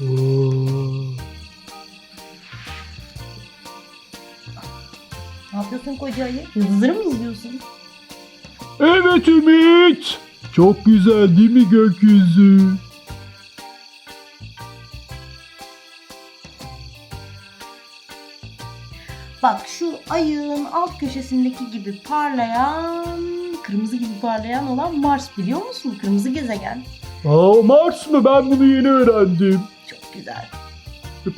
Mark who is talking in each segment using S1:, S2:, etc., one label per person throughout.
S1: Ne yapıyorsun koca ayı? Yıldızları mı izliyorsun?
S2: Evet Ümit. Çok güzel değil mi gökyüzü?
S1: Bak şu ayın alt köşesindeki gibi parlayan, kırmızı gibi parlayan olan Mars biliyor musun? Kırmızı gezegen.
S2: Aa Mars mı? Ben bunu yeni öğrendim.
S1: Çok güzel.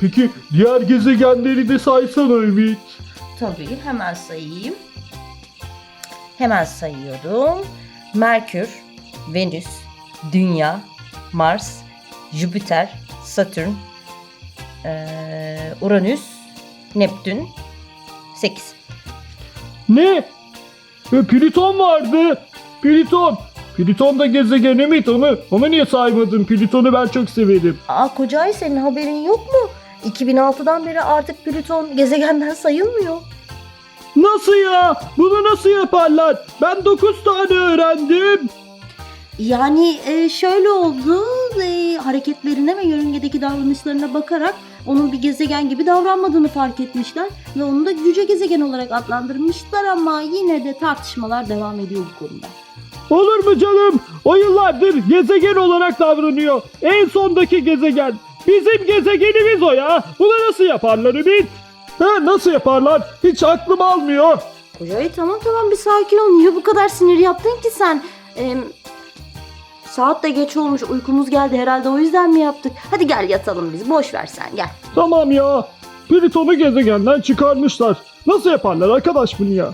S2: Peki diğer gezegenleri de saysana Ümit.
S1: Tabii hemen sayayım. Hemen sayıyorum. Merkür, Venüs, Dünya, Mars, Jüpiter, Satürn, eee, Uranüs, Neptün, 8.
S2: Ne? E, Plüton vardı. Plüton. Plüton da gezegen Ümit onu. Onu niye saymadın? Plüton'u ben çok severim.
S1: Aa koca ay senin haberin yok mu? 2006'dan beri artık Plüton gezegenden sayılmıyor.
S2: Nasıl ya? Bunu nasıl yaparlar? Ben 9 tane öğrendim.
S1: Yani e, şöyle oldu, e, hareketlerine ve yörüngedeki davranışlarına bakarak onun bir gezegen gibi davranmadığını fark etmişler ve onu da yüce gezegen olarak adlandırmışlar ama yine de tartışmalar devam ediyor bu konuda.
S2: Olur mu canım? O yıllardır gezegen olarak davranıyor. En sondaki gezegen. Bizim gezegenimiz o ya. Bunu nasıl yaparlar Ümit? Ha, nasıl yaparlar? Hiç aklım almıyor.
S1: Koca ay tamam tamam bir sakin ol. Niye bu kadar sinir yaptın ki sen? E, saat de geç olmuş uykumuz geldi herhalde o yüzden mi yaptık? Hadi gel yatalım biz boş ver sen gel.
S2: Tamam ya. Plüton'u gezegenden çıkarmışlar. Nasıl yaparlar arkadaş bunu ya?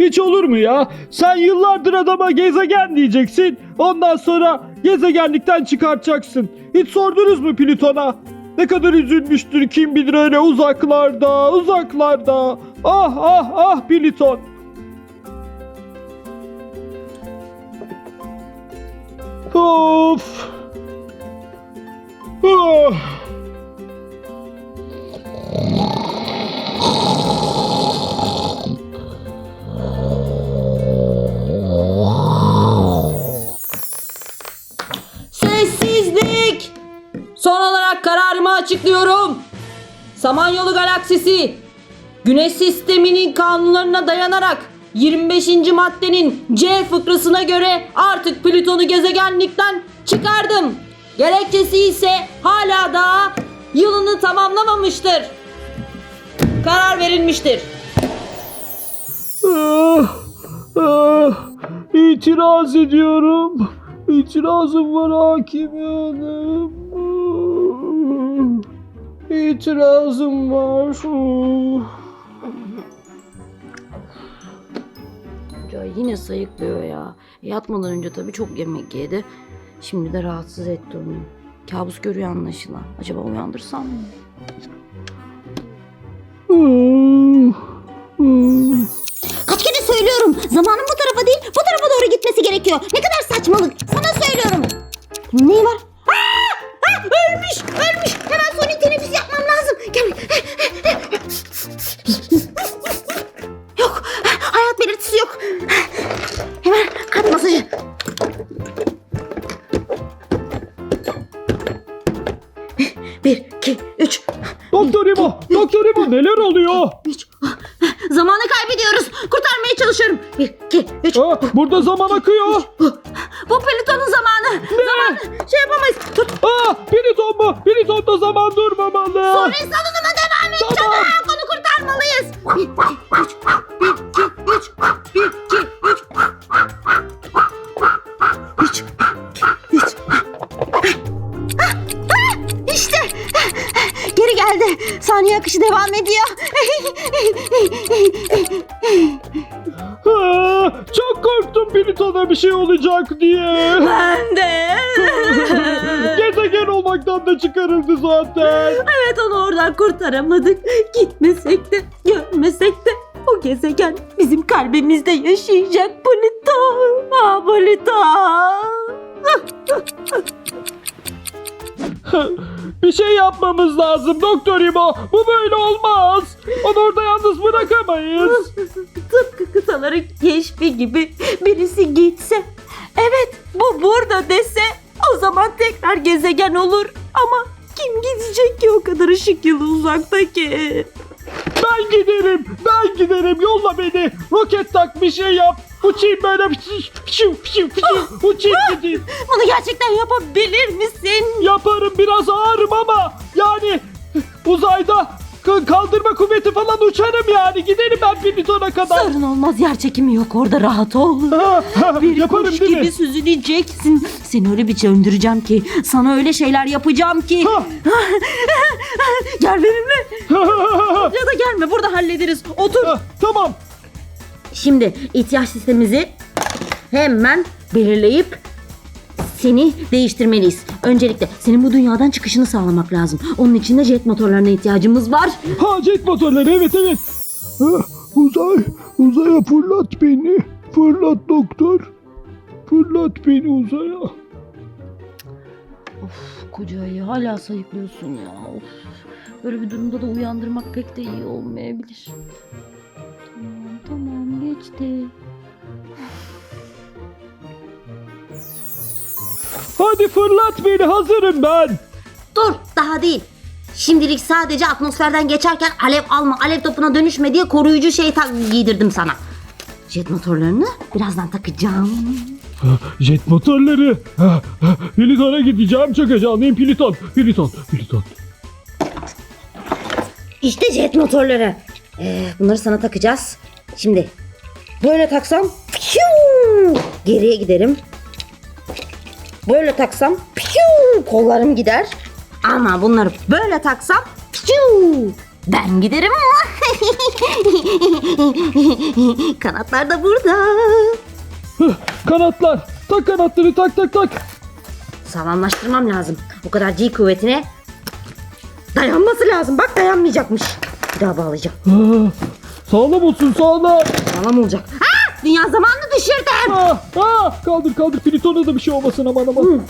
S2: Hiç olur mu ya? Sen yıllardır adama gezegen diyeceksin. Ondan sonra gezegenlikten çıkartacaksın. Hiç sordunuz mu Plüton'a? Ne kadar üzülmüştür kim bilir öyle uzaklarda, uzaklarda. Ah ah ah Plüton. Of. Oh.
S3: Samanyolu galaksisi Güneş sisteminin kanunlarına dayanarak 25. maddenin C fıkrasına göre artık Plüton'u gezegenlikten çıkardım. Gerekçesi ise hala daha yılını tamamlamamıştır. Karar verilmiştir.
S2: Ah, ah, itiraz ediyorum. İtirazım var hakim hanım. İtirazım var.
S3: Hoca yine sayıklıyor ya. Yatmadan önce tabii çok yemek yedi. Şimdi de rahatsız etti onu. Kabus görüyor anlaşılan. Acaba uyandırsam mı?
S4: Kaç kere söylüyorum. Zamanın bu tarafa değil bu tarafa doğru gitmesi gerekiyor. Ne kadar saçmalık. Sana söylüyorum. Neyi var?
S2: Burada zaman akıyor.
S4: Bu Plüton'un zamanı. Zaman şey yapamayız. Tut.
S2: Ah, Plüton mu? Plüton'da zaman durmamalı.
S4: Sonra salonuma devam et.
S2: Tamam.
S4: Çabuk onu kurtarmalıyız. Bir, iki, üç. Bir, iki, üç. Bir, iki, üç. Üç. Üç. Ah, ah, İşte. Geri geldi. Saniye akışı devam ediyor.
S2: Ah, korktum Plüton'a bir şey olacak diye.
S3: Ben de.
S2: Gezegen olmaktan da çıkarıldı zaten.
S3: Evet onu oradan kurtaramadık. Gitmesek de görmesek de o gezegen bizim kalbimizde yaşayacak Plüton. Ah Plüton.
S2: Bir şey yapmamız lazım Doktor İbo. Bu böyle olmaz. Onu orada yalnız bırakamayız.
S3: Tıpkı kıtaların keşfi gibi birisi gitse. Evet bu burada dese o zaman tekrar gezegen olur. Ama kim gidecek ki o kadar ışık yılı uzaktaki?
S2: Ben giderim. Ben giderim. Yolla beni. Roket tak bir şey yap. Uçayım böyle. Fışıv, fışıv, fışıv. Uçayım gideyim.
S3: Bunu gerçekten yapabilir misin?
S2: Yaparım biraz ağırım ama yani uzayda k- kaldırma kuvveti falan uçarım yani. Giderim ben Plüton'a kadar.
S3: Sorun olmaz yer çekimi yok orada rahat ol. Bir
S2: yaparım
S3: kuş
S2: değil
S3: gibi
S2: mi?
S3: süzüleceksin. Seni öyle bir döndüreceğim ki sana öyle şeyler yapacağım ki.
S2: Ha,
S3: Gel benimle ya da gelme burada hallederiz. Otur.
S2: tamam.
S3: Şimdi ihtiyaç listemizi hemen belirleyip seni değiştirmeliyiz. Öncelikle senin bu dünyadan çıkışını sağlamak lazım. Onun için de jet motorlarına ihtiyacımız var.
S2: Ha jet motorları evet evet. Ha, uzay, uzaya fırlat beni. Fırlat doktor. Fırlat beni uzaya.
S1: Of kocayı hala sayıklıyorsun ya. Of. Böyle bir durumda da uyandırmak pek de iyi olmayabilir. Geçti.
S2: Hadi fırlat beni hazırım ben.
S4: Dur daha değil. Şimdilik sadece atmosferden geçerken alev alma, alev topuna dönüşme diye koruyucu şey tak giydirdim sana. Jet motorlarını birazdan takacağım.
S2: Jet motorları. Plüton'a gideceğim çok heyecanlıyım. Plüton, Plüton, Plüton.
S4: İşte jet motorları. Ee, bunları sana takacağız. Şimdi böyle taksam piu, geriye giderim. Böyle taksam piu, kollarım gider. Ama bunları böyle taksam piu, ben giderim. Kanatlar da burada.
S2: Kanatlar. Tak kanatları tak tak tak.
S4: Sağlamlaştırmam lazım. O kadar G kuvvetine dayanması lazım. Bak dayanmayacakmış. Bir daha bağlayacağım.
S2: Sağlam olsun sağlam.
S4: Sağlam olacak. Ah! Dünya zamanını düşürdüm.
S2: Ha, ha, kaldır kaldır Plüton'a da bir şey olmasın aman aman.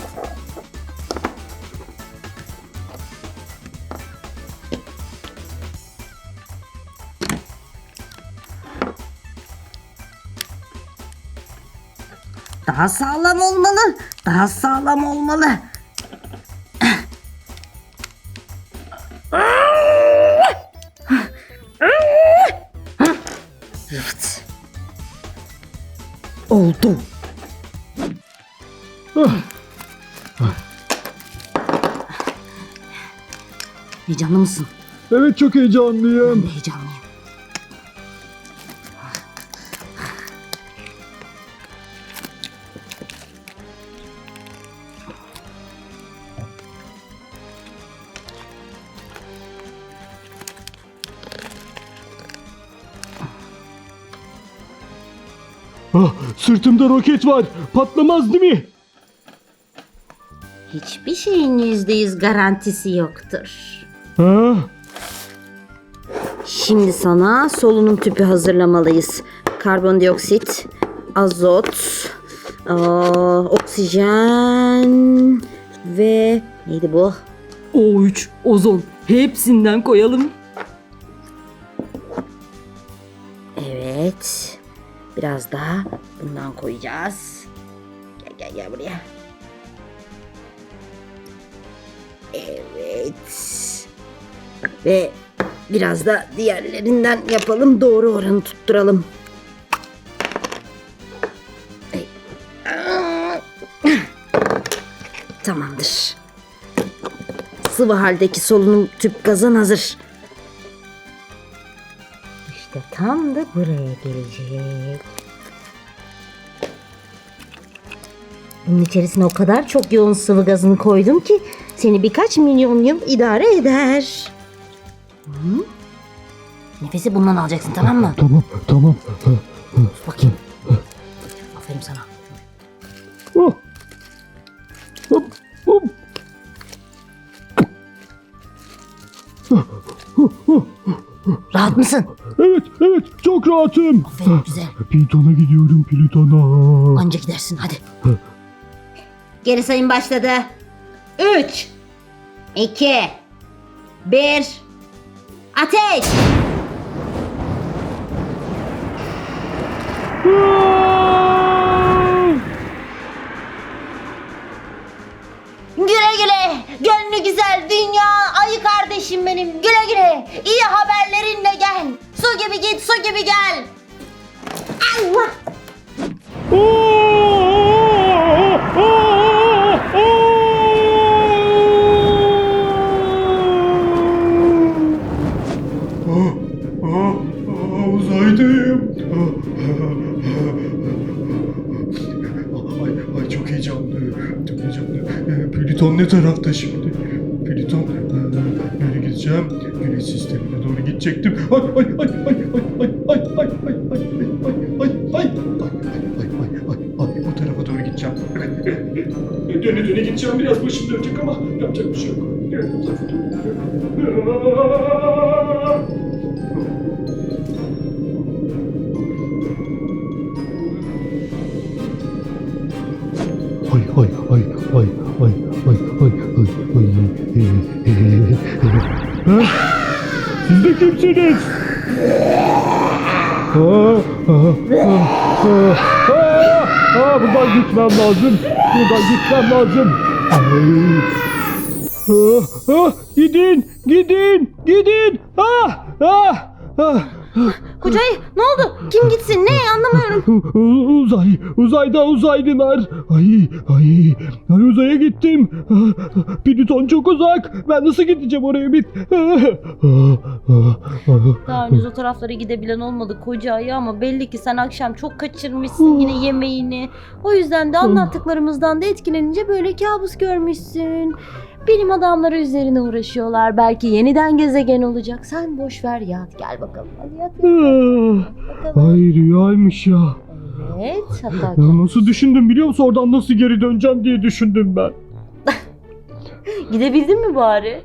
S4: Daha sağlam olmalı. Daha sağlam olmalı. Evet. Oldu. Heyecanlı mısın?
S2: Evet çok heyecanlıyım.
S4: Heyecanlıyım.
S2: Sırtımda roket var. Patlamaz değil mi?
S4: Hiçbir şeyin yüzde yüz garantisi yoktur.
S2: Ha,
S4: Şimdi sana solunum tüpü hazırlamalıyız. Karbondioksit, azot, aa, oksijen ve neydi bu?
S3: O3, ozon hepsinden koyalım.
S4: Evet. Biraz daha bundan koyacağız. Gel gel gel buraya. Evet. Ve biraz da diğerlerinden yapalım. Doğru oranı tutturalım. Tamamdır. Sıvı haldeki solunum tüp gazın hazır. Tam da buraya gelecek. Bunun içerisine o kadar çok yoğun sıvı gazını koydum ki seni birkaç milyon yıl idare eder. Hı? Nefesi bundan alacaksın tamam mı?
S2: tamam tamam.
S4: Dur bakayım. Aferin sana.
S2: Oh. Hop, hop.
S4: Rahat mısın?
S2: Evet evet çok rahatım.
S4: Aferin güzel.
S2: Plüton'a gidiyorum Plüton'a.
S4: Anca gidersin hadi. Geri sayım başladı. 3 2 1 Ateş!
S5: Gönlü güzel dünya ayı kardeşim benim güle güle. İyi haberlerinle gel. Su gibi git su gibi gel. Allah.
S2: Uzaydayım. Ay, ay çok heyecanlı. Çok heyecanlı. Plüton ne tarafta şimdi? Plüton nereye gideceğim? Güneş sistemine doğru gidecektim. Ay ay ay ay ay ay ay ay ay ay ay ay ay ay ay ay ay ay o tarafa doğru gideceğim. döne döne gideceğim biraz başım dönecek ama yapacak bir şey yok. Evet, o tarafa doğru gidiyorum. Ay ay ay Kimsiniz? Aa, aa, aa, aa, aa, aa, buradan gitmem lazım. Buradan gitmem lazım. Ay. Ah, ah, gidin, gidin, gidin. Ah, ah, ah.
S5: Kocayı ne oldu? Kim gitsin ne anlamıyorum.
S2: Uzay, uzayda uzaylılar. Ay, ay, ay uzaya gittim. Plüton çok uzak. Ben nasıl gideceğim oraya bir? Ah.
S4: Daha henüz o taraflara gidebilen olmadı koca ayı ama belli ki sen akşam çok kaçırmışsın yine yemeğini. O yüzden de anlattıklarımızdan da etkilenince böyle kabus görmüşsün. Bilim adamları üzerine uğraşıyorlar. Belki yeniden gezegen olacak. Sen boş ver yat gel bakalım. Hadi yat.
S2: Ah,
S4: bakalım.
S2: Ay rüyaymış ya.
S4: Evet hatta
S2: Ya Nasıl düşündüm biliyor musun? Oradan nasıl geri döneceğim diye düşündüm ben.
S4: gidebildin mi bari?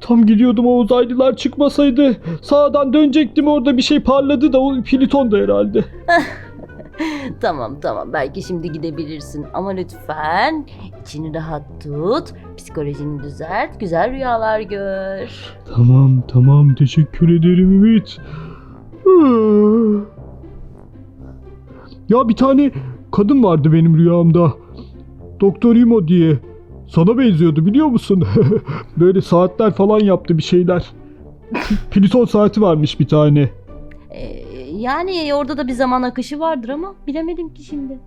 S2: Tam gidiyordum o uzaylılar çıkmasaydı. Sağdan dönecektim orada bir şey parladı da o Plüton da herhalde.
S4: Tamam tamam belki şimdi gidebilirsin ama lütfen içini rahat tut, psikolojini düzelt, güzel rüyalar gör.
S2: Tamam tamam teşekkür ederim Ümit. Ya bir tane kadın vardı benim rüyamda. Doktor Imo diye. Sana benziyordu biliyor musun? Böyle saatler falan yaptı bir şeyler. Plüton saati varmış bir tane.
S4: Ee, yani orada da bir zaman akışı vardır ama bilemedim ki şimdi.